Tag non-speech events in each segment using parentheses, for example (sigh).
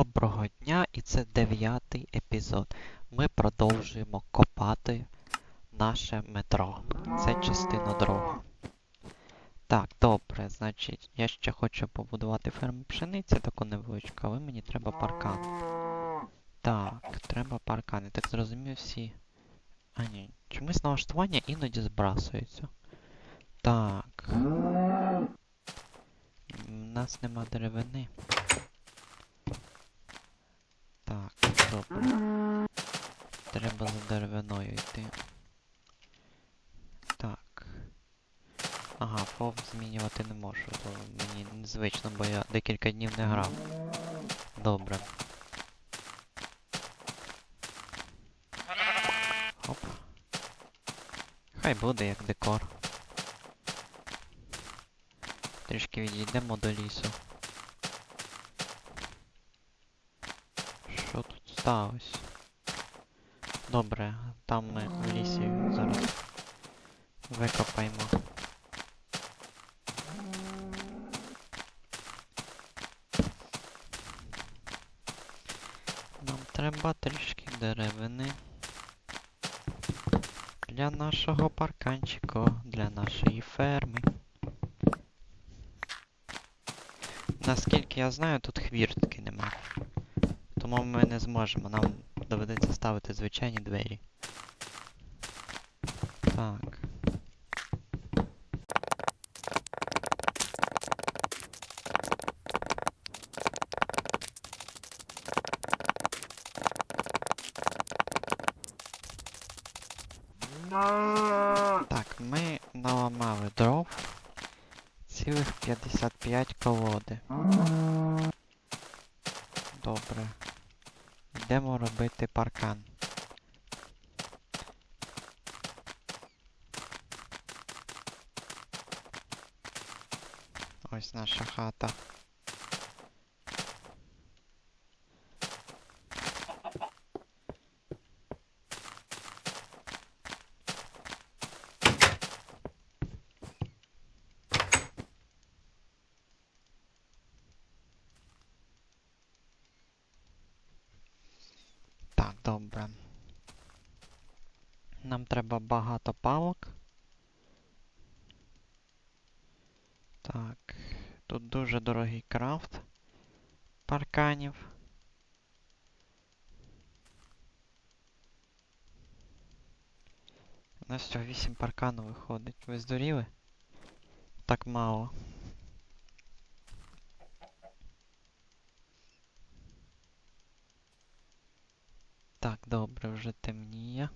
Доброго дня, і це дев'ятий епізод. Ми продовжуємо копати наше метро. Це частина друга. Так, добре, значить, я ще хочу побудувати ферму пшениці, таку невеличку, але мені треба паркан. Так, треба паркан. Я так зрозумів всі. А ні, чомусь налаштування іноді збрасується. Так. У нас нема деревини. Так, добре. Треба за деревиною йти. Так. Ага, фоб змінювати не можу, то мені незвично, бо я декілька днів не грав. Добре. Хоп. Хай буде як декор. Трішки відійдемо до лісу. Тут сталося? Добре, там ми в лісі зараз викопаємо. Нам треба трішки деревини. Для нашого парканчику, для нашої ферми. Наскільки я знаю, тут нема. Тому ми не зможемо. Нам доведеться ставити звичайні двері. Так. Так, ми наламали дров. Цілих 55 колоди. Добре. Йдемо робити паркан. Ось наша хата. Так, добре. Нам треба багато палок. Так, тут дуже дорогий крафт парканів. У нас всього 8 паркану виходить. Ви здуріли? Так мало. Так, добре, вже темніє.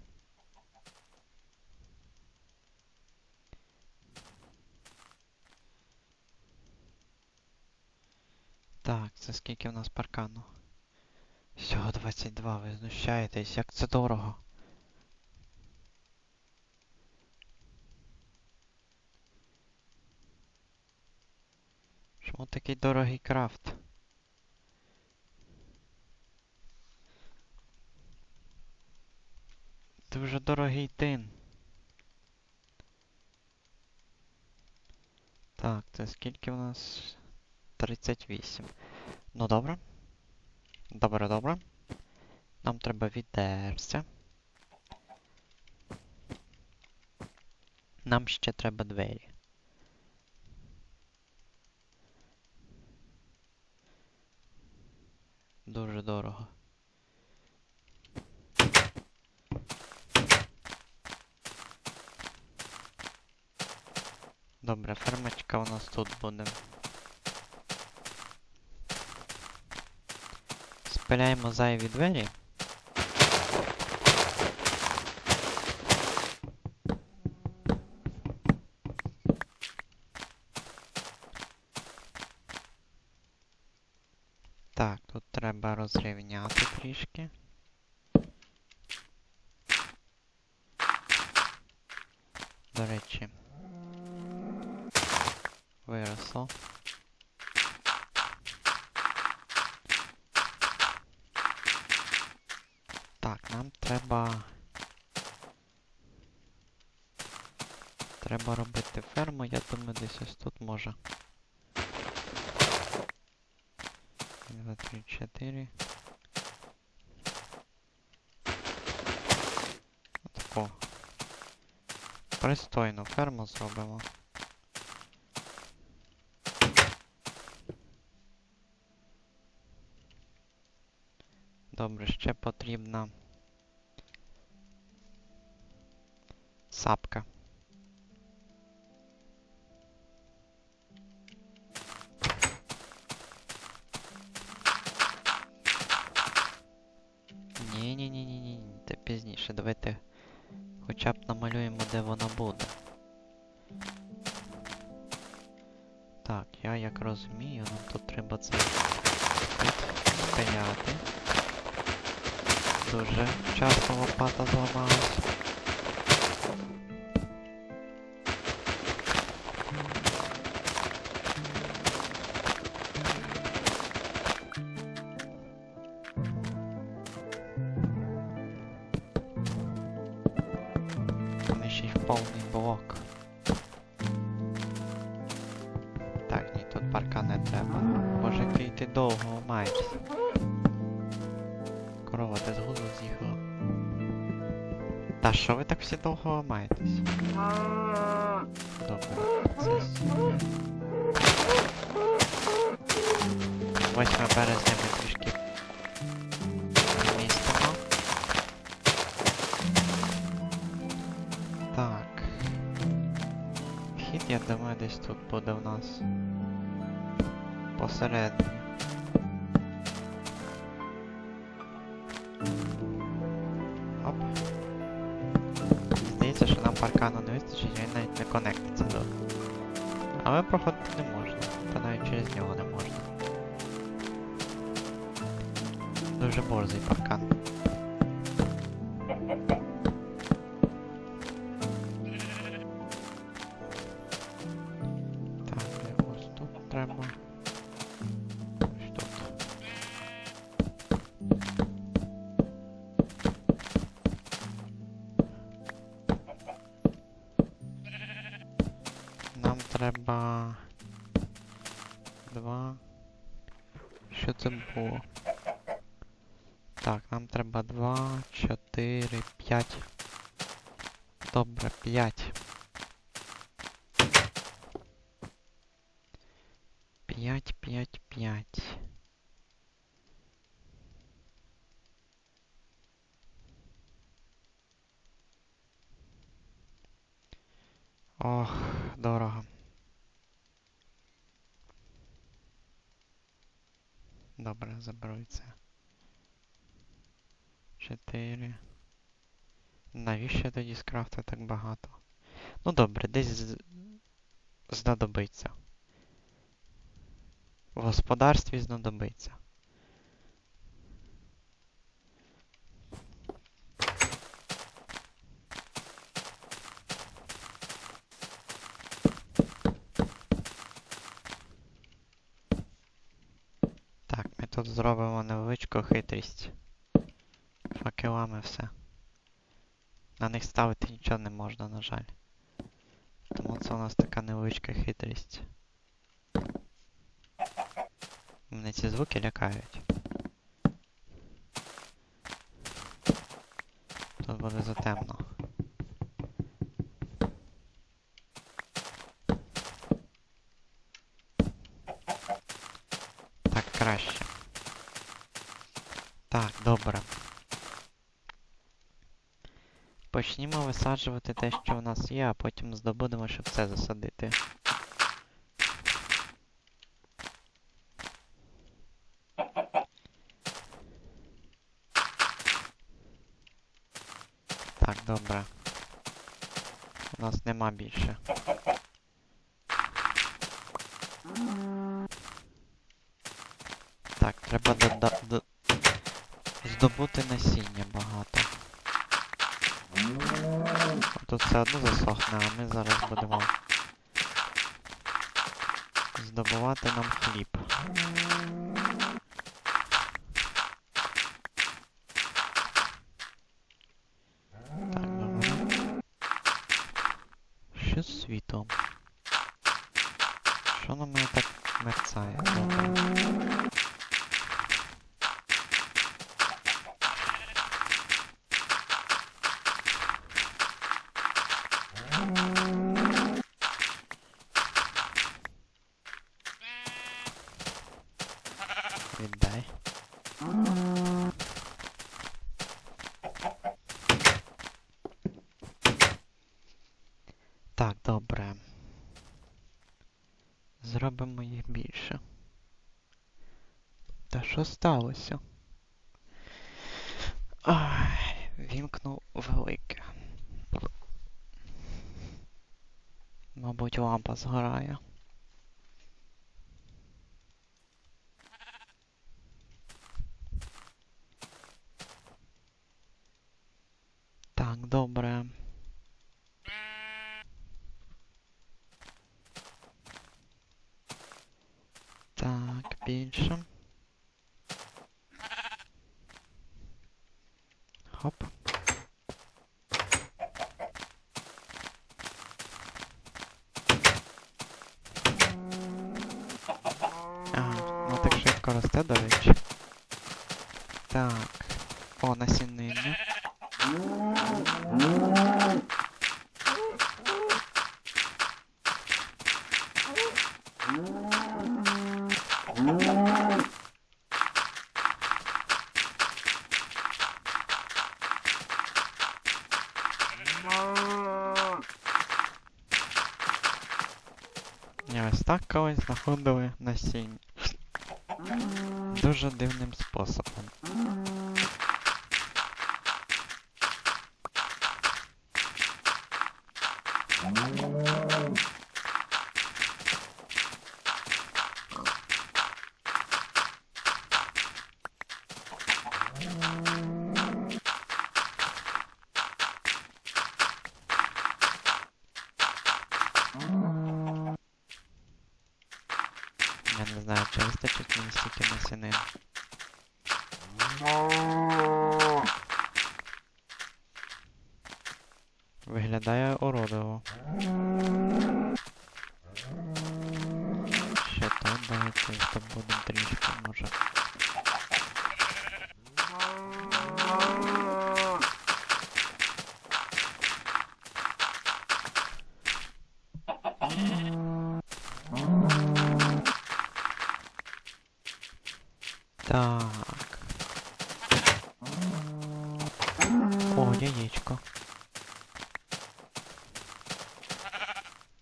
Так, це скільки в нас паркану? Всього 22, ви знущаєтесь, як це дорого. Чому такий дорогий крафт? Дуже дорогий тин. Так, це скільки у нас? 38. Ну добре. Добре, добре. Нам треба відерця. Нам ще треба двері. Дуже дорого. Добре, фермочка у нас тут буде. Спиляємо зайві двері. Так, тут треба розрівняти трішки. До речі. Виросло. Так, нам треба. Треба робити ферму, я думаю, десь ось тут може. два, три, чотири. Отаку. Пристойну ферму зробимо. Добре, ще потрібна сапка. Лопата зламалась. Вони ще й в повний блок. Так, ні, тут парка не треба. Боже, який ти довго маєшся. Корова, ти з глузду. Та що ви так всі довго ламаєтесь? Добре, це... с- 8 березня ми трішки містимо. Так. Вхід, я думаю, десь тут буде в нас. Посередині. Конектиться до. Але проходити не можна. Та навіть через нього не можна. Дуже борзий паркан. Так, ось тут треба. П'ять. П'ять, п'ять, п'ять. Ох, дорого. Добре, заберу це. Чотири. Навіщо тоді скрафти так багато? Ну добре, десь знадобиться. В господарстві знадобиться. Так, ми тут зробимо невеличку хитрість. Факелами все. Них нічого не можна, на жаль. Тому це у нас така невеличка хитрість. Мене ці звуки лякають. Тут буде затемно. Так, краще. Так, добре. Почнімо висаджувати те, що в нас є, а потім здобудемо, щоб це засадити. Так, добре. У нас нема більше. Так, треба дода- до... здобути насіння багато. Тут все одно засохне, а ми зараз будемо здобувати нам хліб. Так, добре. Що з світом? Що на мене так мерцає? Добре. віддай. Так, добре. Зробимо їх більше. Та що сталося? Ай, вімкнув велике. Мабуть, лампа згорає. Так, добре. Так, більше. Хоп. Ага, ну так швидко росте, до речі. Так. О, насіниння. І ось так колись знаходили насіння. Дуже дивним способом. Я не знаю, чи вистачить мені стільки насінин. Виглядає уродово. Ще тут давайте здобудемо трішки, може. Так. О, яєчко.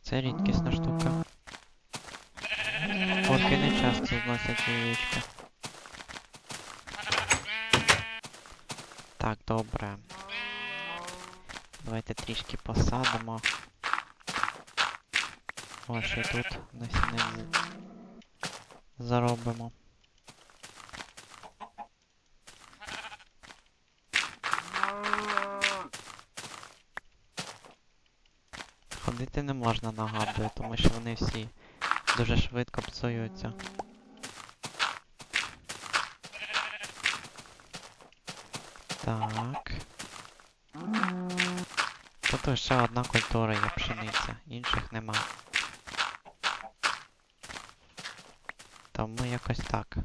Це рідкісна штука. Орки не часто зносять яєчка. Так, добре. Давайте трішки посадимо. Ось ще тут насіння заробимо. Ходити не можна нагадую, тому що вони всі дуже швидко псуються. Так. Тут лише одна культура є пшениця, інших нема. Тому якось так.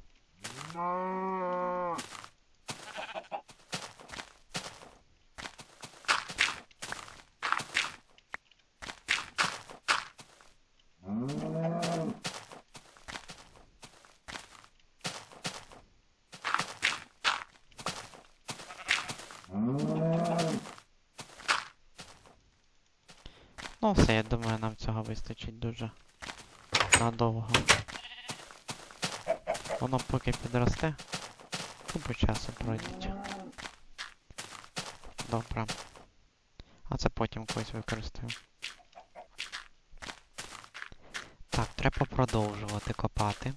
Ну все, я думаю, нам цього вистачить дуже надовго. Воно поки підросте, купу часу пройдеть. Добре. А це потім когось використаю. Так, треба продовжувати копати.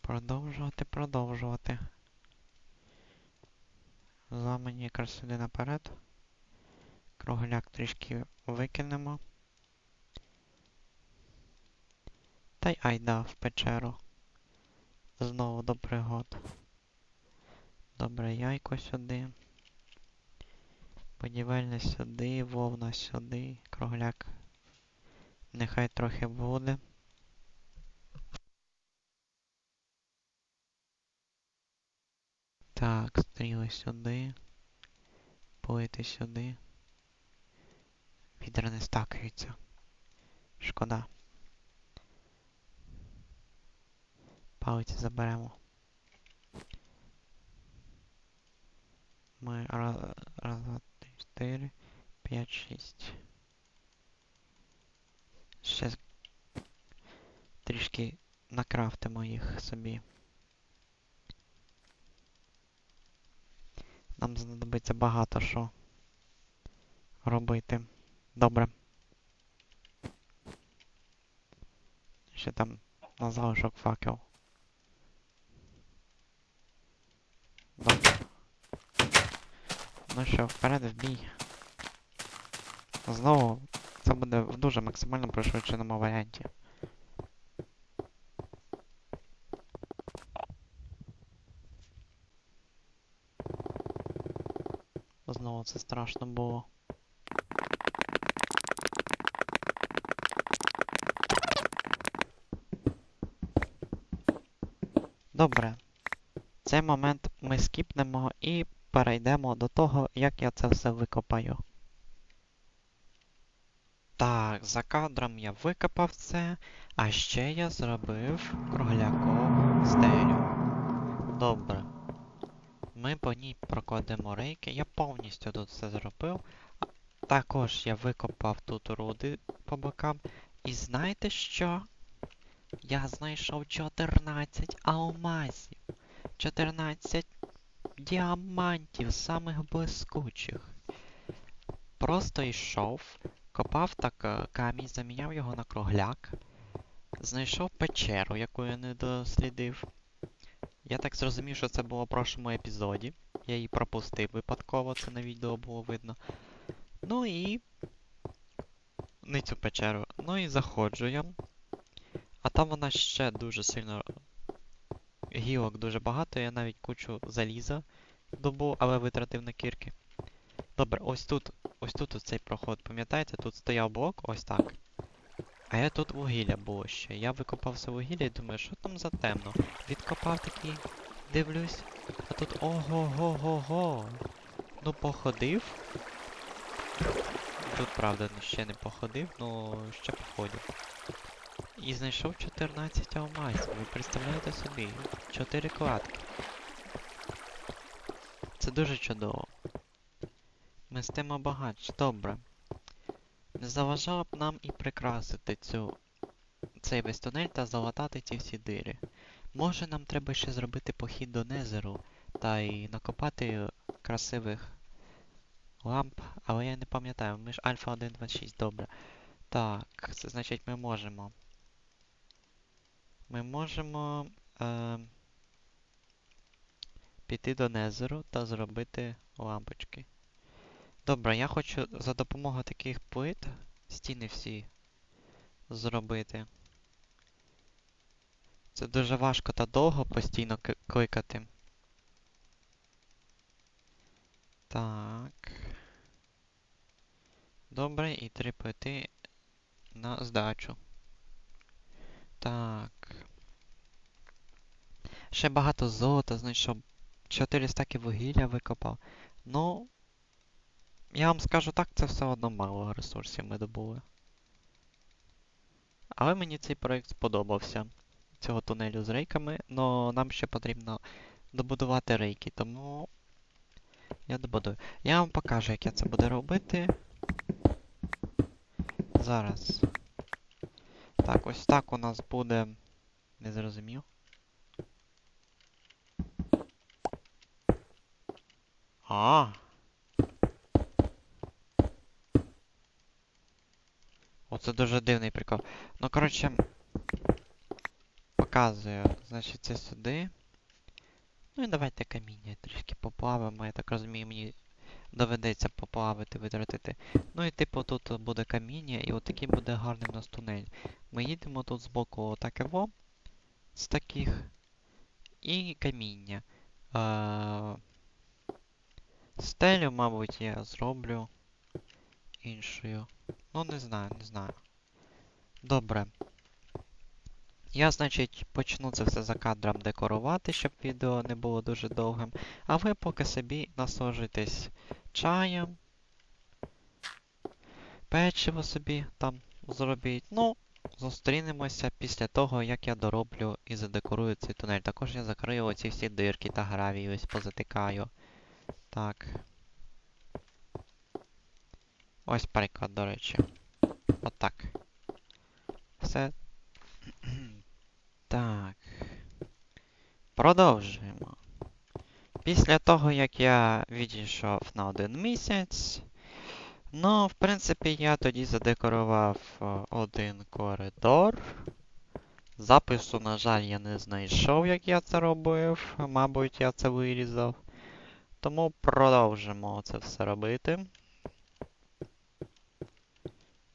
Продовжувати, продовжувати. Зламані якраз сюди наперед. Кругляк трішки викинемо. Та й айда в печеру. Знову до пригод. Добре, яйко сюди. Будівельне сюди, вовна сюди, кругляк. Нехай трохи буде. Так, стріли сюди. Плити сюди. Відра не стакаються. Шкода. палиці заберемо. Ми раз, раз, два, три, чотири, п'ять, шість. Ще трішки накрафтимо їх собі. Нам знадобиться багато що робити. Добре. Ще там на залишок факел. Добре. Ну що, вперед в бій. Знову це буде в дуже максимально пришвидшеному варіанті. Знову це страшно було. Добре. Цей момент ми скіпнемо і перейдемо до того, як я це все викопаю. Так, за кадром я викопав це, а ще я зробив круглякову стелю. Добре. Ми по ній прокладемо рейки. Я повністю тут все зробив. Також я викопав тут руди по бокам. І знаєте що? Я знайшов 14 алмазів. 14 діамантів самих блискучих. Просто йшов, копав так е, камінь, заміняв його на кругляк. Знайшов печеру, яку я не дослідив. Я так зрозумів, що це було в прошлому епізоді. Я її пропустив випадково, це на відео було видно. Ну і. Не цю печеру. Ну і заходжу я. А там вона ще дуже сильно. Гілок дуже багато, я навіть кучу заліза добув, але витратив на кірки. Добре, ось тут, ось тут ось цей проход, пам'ятаєте, тут стояв блок, ось так. А я тут вугілля було ще. Я викопав все вугілля і думаю, що там за темно. Відкопав такий, дивлюсь, а тут ого-го-го-го. Ну походив. Тут, правда, ще не походив, ну ще походив. І знайшов 14 алмазів. Ви представляєте собі? 4 кладки. Це дуже чудово. Ми з тим багатші. Добре. Не заважало б нам і прикрасити цю, цей весь тунель та залатати ці всі дири. Може нам треба ще зробити похід до Незеру та й накопати красивих ламп, але я не пам'ятаю, ми ж Альфа 126, добре. Так, це значить ми можемо. Ми можемо е, піти до Незеру та зробити лампочки. Добре, я хочу за допомогою таких плит стіни всі зробити. Це дуже важко та довго постійно кликати. Так. Добре, і три плити на здачу. Так. Ще багато золота знайшов. 4 стаки вугілля викопав. Ну, я вам скажу так, це все одно мало ресурсів ми добули. Але мені цей проект сподобався. Цього тунелю з рейками, але нам ще потрібно добудувати рейки, тому я добудую. Я вам покажу, як я це буду робити. Зараз. Так, ось так у нас буде. Не зрозумів. А. Оце дуже дивний прикол. Ну, коротше, показую. Значить, це сюди. Ну і давайте каміння трішки поплавимо. Я так розумію, мені доведеться поплавити, витратити. Ну і типу тут буде каміння, і отакий буде гарний у нас тунель. Ми їдемо тут з боку отаке во. З таких. І каміння. Е, Стелю, мабуть, я зроблю іншою. Ну, не знаю, не знаю. Добре. Я, значить, почну це все за кадром декорувати, щоб відео не було дуже довгим. А ви поки собі насолоджуйтесь чаєм. Печиво собі там зробіть. Ну, зустрінемося після того, як я дороблю і задекорую цей тунель. Також я закрию оці всі дирки та гравії ось позатикаю. Так. Ось приклад, до речі. Отак. Все. (clears throat) Продовжуємо. Після того, як я відійшов на один місяць, ну, в принципі, я тоді задекорував один коридор. Запису, на жаль, я не знайшов, як я це робив. Мабуть, я це вирізав. Тому продовжимо це все робити.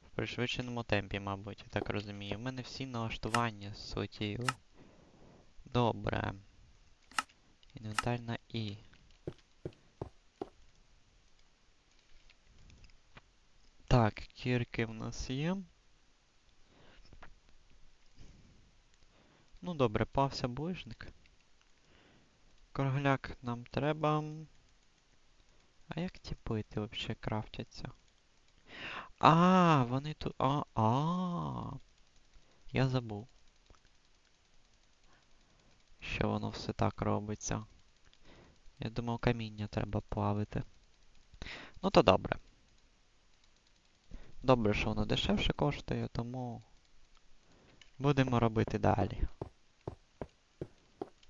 В пришвидшеному темпі, мабуть, я так розумію. У мене всі налаштування злетіли. Добре. Інвентарна І. Так, кірки в нас є. Ну добре, пався ближник. Кругляк нам треба. А як ті плити взагалі крафтяться? А, вони тут. А, а. Я забув. Що воно все так робиться. Я думав, каміння треба плавити. Ну то добре. Добре, що воно дешевше коштує, тому будемо робити далі.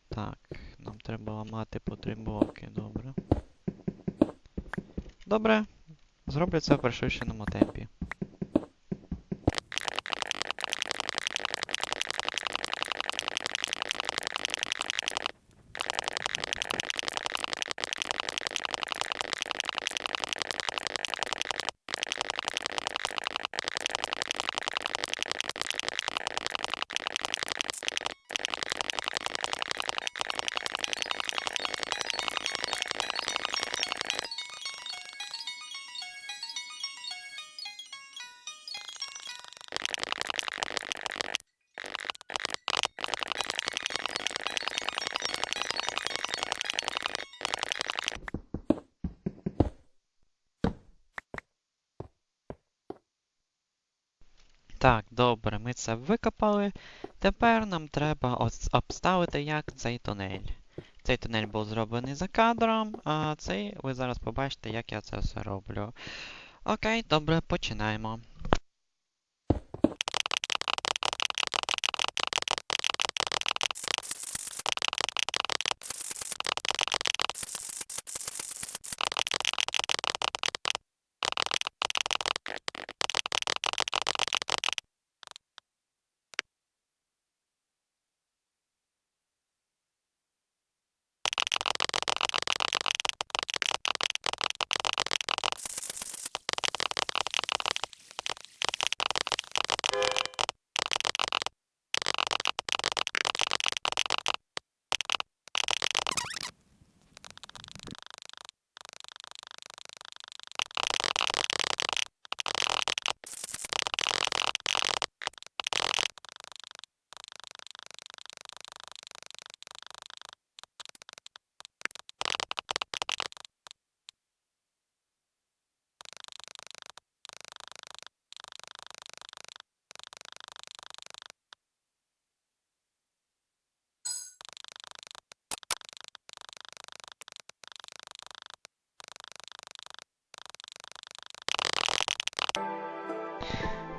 Так, нам треба ламати по три блоки, добре. Добре, зроблю це в пришвидшеному темпі. Так, добре, ми це викопали. Тепер нам треба обставити як цей тунель. Цей тунель був зроблений за кадром, а цей ви зараз побачите, як я це все роблю. Окей, добре, починаємо.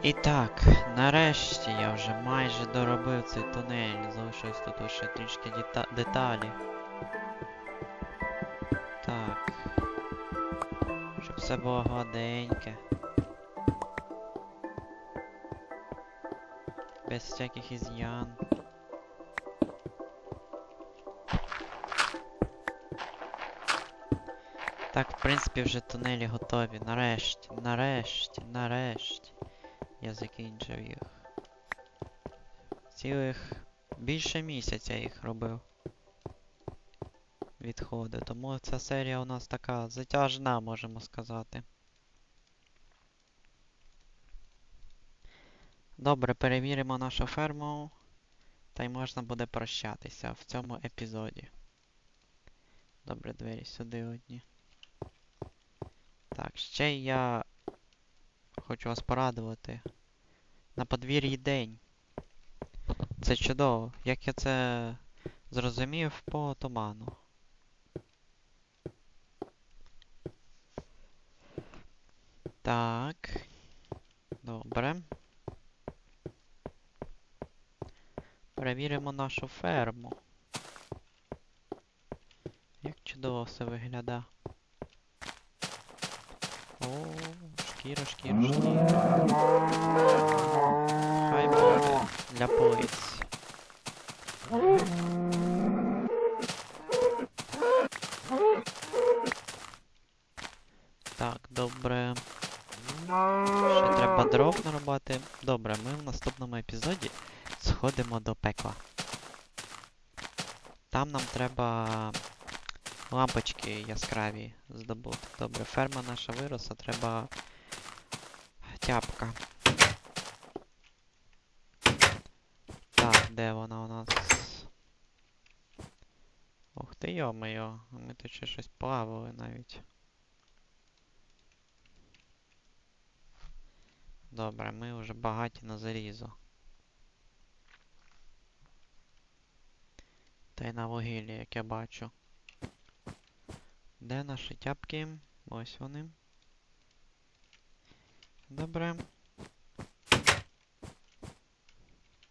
І так, нарешті я вже майже доробив цей тунель. Залишилось тут лише трішки дета- деталі. Так. Щоб все було гладеньке. Без всяких із'ян. Так, в принципі, вже тунелі готові. Нарешті, нарешті, нарешті. Я закінчив їх. Цілих більше місяця їх робив. Відходи. Тому ця серія у нас така затяжна, можемо сказати. Добре, перевіримо нашу ферму. Та й можна буде прощатися в цьому епізоді. Добре, двері сюди одні. Так, ще я хочу вас порадувати. На подвір'ї день. Це чудово. Як я це зрозумів по туману. Так. Добре. Перевіримо нашу ферму. Як чудово все виглядає. О, шкіра, шкіра. Хай буде для полиць. Так, добре. Ще треба дров нарубати. Добре, ми в наступному епізоді сходимо до пекла. Там нам треба лампочки яскраві здобути. Добре, ферма наша виросла, треба тяпка. Так, де вона у нас? Ух ти йо-моє, ми тут ще щось плавали навіть. Добре, ми вже багаті на зарізу. Та й на вугіллі, як я бачу. Де наші тяпки? Ось вони. Добре.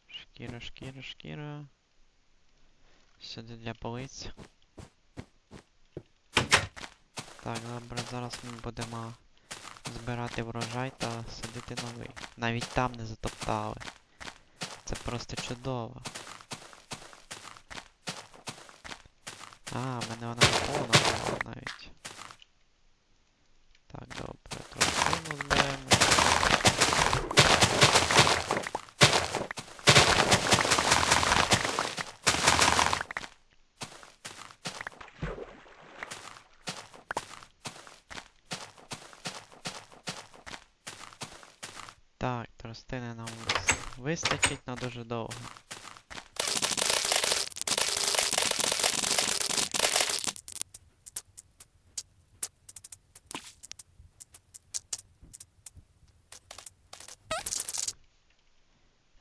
Шкіра, шкіра, шкіра. Сюди для полиць. Так, добре, зараз ми будемо збирати врожай та садити новий. Навіть там не затоптали. Це просто чудово. А, мене вона повна навіть. Так, добре, трохи зберемо. Так, тростини нам вис- вистачить на дуже довго.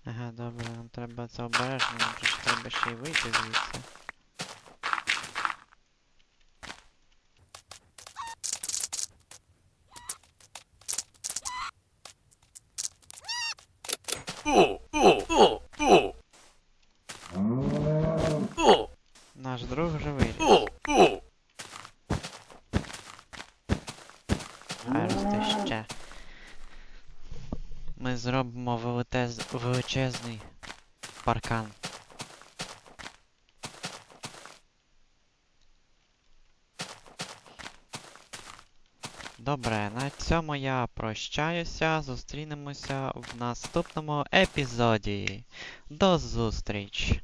Ага, добре, нам треба це обережно, нам треба ще й вийти звідси. Наш друг живий. Хай росте ще. Ми зробимо велетез... величезний паркан. Добре, на цьому я прощаюся. Зустрінемося в наступному епізоді. До зустріч!